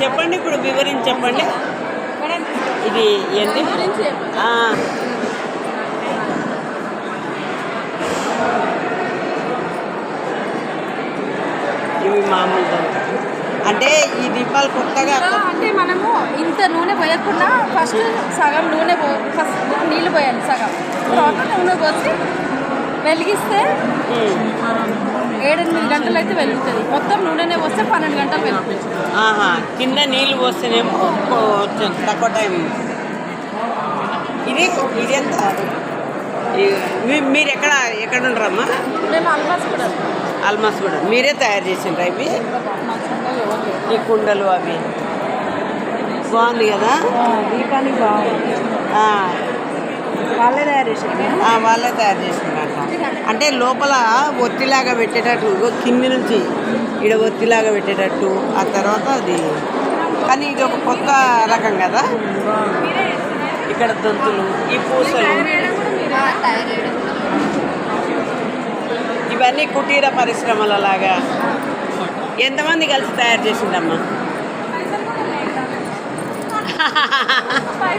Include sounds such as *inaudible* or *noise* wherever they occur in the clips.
చెప్పండి ఇప్పుడు వివరించి చెప్పండి ఇది ఏంటి? ఇవి మామూలు. అంటే ఈ దీపాలు కొత్తగా అంటే మనము ఇంత నూనె పోయకుండా ఫస్ట్ సగం నూనె పో ఫస్ట్ నీళ్ళు పోయాలి సగం. తర్వాత నూనె పోసి వెలిగిస్తే ఏడెనిమిది గంటలు అయితే వెలుగుతుంది మొత్తం నూనెనే పోస్తే పన్నెండు గంటలు వెలుగుతుంది ఆహా కింద నీళ్ళు పోస్తేనేమో కొంచెం తక్కువ టైం. ఇది ఇది ఎంత? మీరు ఎక్కడ ఎక్కడ ఉండరమ్మా? మేము అల్మాస్ కూడా. ఆల్మోస్ట్ కూడా. మీరే తయారు చేసిండ్రా ఇవి? ఈ కుండలు అవి. బాగుంది కదా? దీపానికి బాగుంది. వాళ్ళే తయారు చేసారు ఆ, వాళ్ళే తయారు చేసిండ్రంట. అంటే లోపల ఒత్తిలాగా పెట్టేటట్టు కింది నుంచి ఇక్కడ ఒత్తిలాగా పెట్టేటట్టు ఆ తర్వాత అది. కానీ ఇది ఒక కొత్త రకం కదా? ఇక్కడ దొంతులు ఈ పూసలు. ఇవన్నీ కుటీర పరిశ్రమల లాగా ఎంతమంది కలిసి తయారు చేసిందమ్మా? *laughs*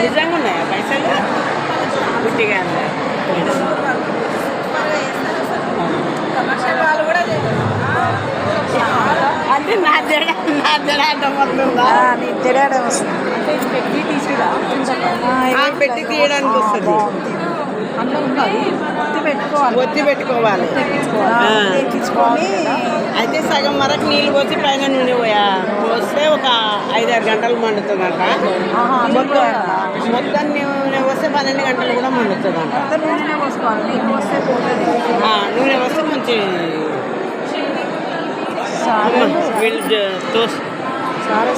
నిజంగా ఉన్నాయా పైసలు? గుట్టిగా ఉన్నాయి. అంటే నా జడ నా జడ వస్తుందా. పెట్టి తీసుకురా ఆ, పెట్టి తీయడానికి వస్తుంది. ఒత్తి పెట్టుకోవాలి ఒత్తి పెట్టుకోవాలి. తెప్పించుకొని అయితే సగం వరకు నీళ్ళు పోసి పైన నూనె పోయా. పోస్తే ఒక ఐదారు గంటలు మండుతుందంట. మొత్తం మొత్తం నూనె పోస్తే పన్నెండు గంటలు కూడా మండుతుందంట. నూనె పోసుకోవాలి. వస్తే నూనె పోస్తే మంచి వీళ్ళు తోసి. సారే